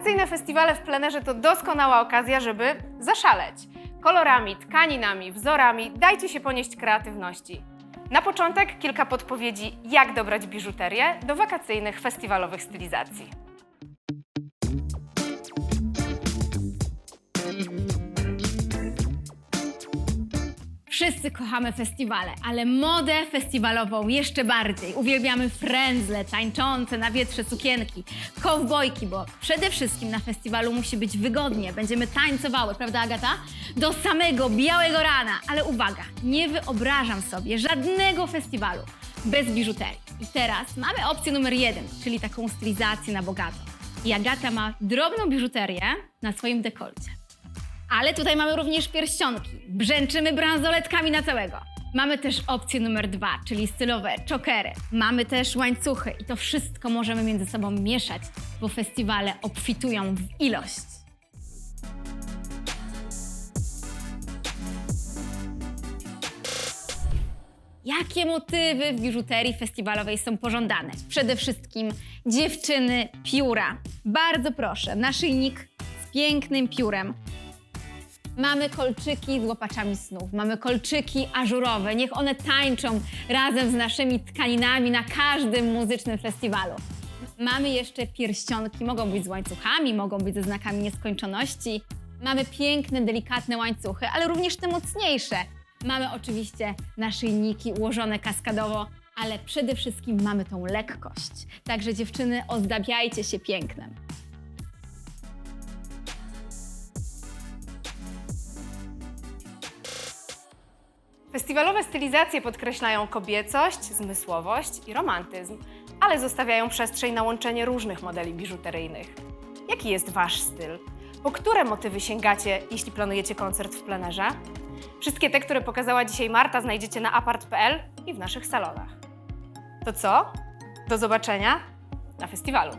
Wakacyjne festiwale w plenerze to doskonała okazja, żeby zaszaleć. Kolorami, tkaninami, wzorami dajcie się ponieść kreatywności. Na początek kilka podpowiedzi, jak dobrać biżuterię do wakacyjnych festiwalowych stylizacji. Wszyscy kochamy festiwale, ale modę festiwalową jeszcze bardziej. Uwielbiamy frędzle, tańczące na wietrze sukienki, kowbojki, bo przede wszystkim na festiwalu musi być wygodnie. Będziemy tańcowały, prawda Agata? Do samego białego rana. Ale uwaga, nie wyobrażam sobie żadnego festiwalu bez biżuterii. I teraz mamy opcję numer jeden, czyli taką stylizację na bogato. I Agata ma drobną biżuterię na swoim dekolcie. Ale tutaj mamy również pierścionki. Brzęczymy bransoletkami na całego. Mamy też opcję numer dwa, czyli stylowe czokery. Mamy też łańcuchy i to wszystko możemy między sobą mieszać, bo festiwale obfitują w ilość. Jakie motywy w biżuterii festiwalowej są pożądane? Przede wszystkim dziewczyny, pióra. Bardzo proszę, naszyjnik z pięknym piórem. Mamy kolczyki z łapaczami snów, mamy kolczyki ażurowe. Niech one tańczą razem z naszymi tkaninami na każdym muzycznym festiwalu. Mamy jeszcze pierścionki, mogą być z łańcuchami, mogą być ze znakami nieskończoności. Mamy piękne, delikatne łańcuchy, ale również te mocniejsze. Mamy oczywiście naszyjniki ułożone kaskadowo, ale przede wszystkim mamy tą lekkość. Także dziewczyny, ozdabiajcie się pięknem. Festiwalowe stylizacje podkreślają kobiecość, zmysłowość i romantyzm, ale zostawiają przestrzeń na łączenie różnych modeli biżuteryjnych. Jaki jest Wasz styl? Po które motywy sięgacie, jeśli planujecie koncert w plenerze? Wszystkie te, które pokazała dzisiaj Marta, znajdziecie na apart.pl i w naszych salonach. To co? Do zobaczenia na festiwalu.